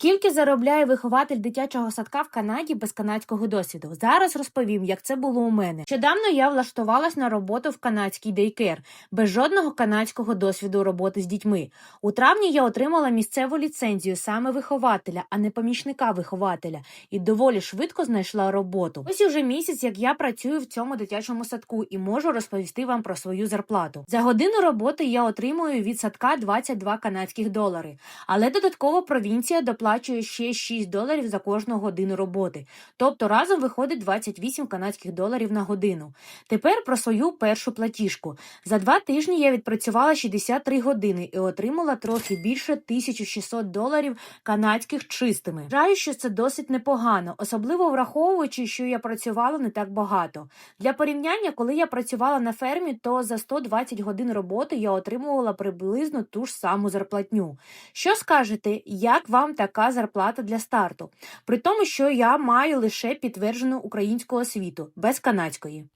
Скільки заробляє вихователь дитячого садка в Канаді без канадського досвіду? Зараз розповім, як це було у мене. Щодавно я влаштувалась на роботу в канадський дейкер без жодного канадського досвіду роботи з дітьми. У травні я отримала місцеву ліцензію саме вихователя, а не помічника вихователя, і доволі швидко знайшла роботу. Ось уже місяць, як я працюю в цьому дитячому садку, і можу розповісти вам про свою зарплату. За годину роботи я отримую від садка 22 канадських долари, але додатково провінція доплачує ще 6 доларів за кожну годину роботи. Тобто разом виходить 28 канадських доларів на годину. Тепер про свою першу платіжку. За два тижні я відпрацювала 63 години і отримала трохи більше 1600 доларів канадських чистими. Вважаю, що це досить непогано, особливо враховуючи, що я працювала не так багато. Для порівняння, коли я працювала на фермі, то за 120 годин роботи я отримувала приблизно ту ж саму зарплатню. Що скажете, як вам така зарплата для старту? При тому, що я маю лише підтверджену українську освіту без канадської.